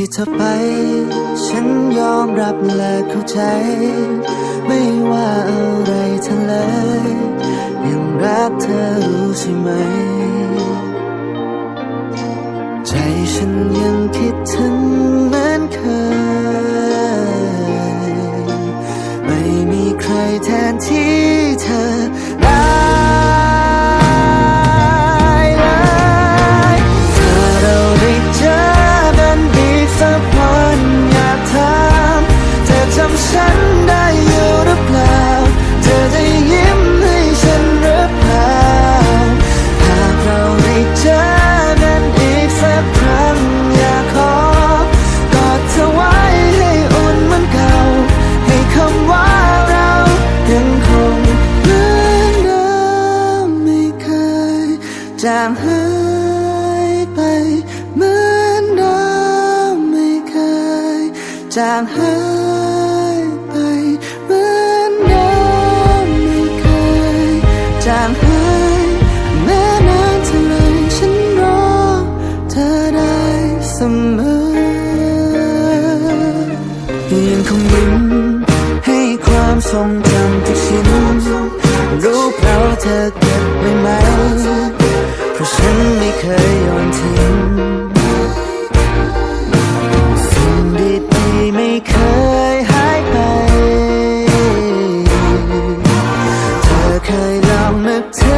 ที่เธอไป ฉันยอมรับและเข้าใจ ไม่ว่าอะไรทั้งเลยยังรักเธอรู้ใช่ไหม ใจฉันยังคิดถึงเหมือนเคย ไม่มีใครแทนที่างหายไปเหมือนเราไม่เคยจางหายไปเหมือนเราไม่เคยจางหายแม้นานเท่าไรฉันรอเธอได้เสมอยังคงยิ้มให้ความทรงจำทุกชิ้นรู้เพราะเธอเก็บไว้ไหม เพราะฉันไม่เคยโอนทิ้งสิ่งดีๆไม่เคยหายไป เธอเคยลองนึกถึง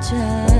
着。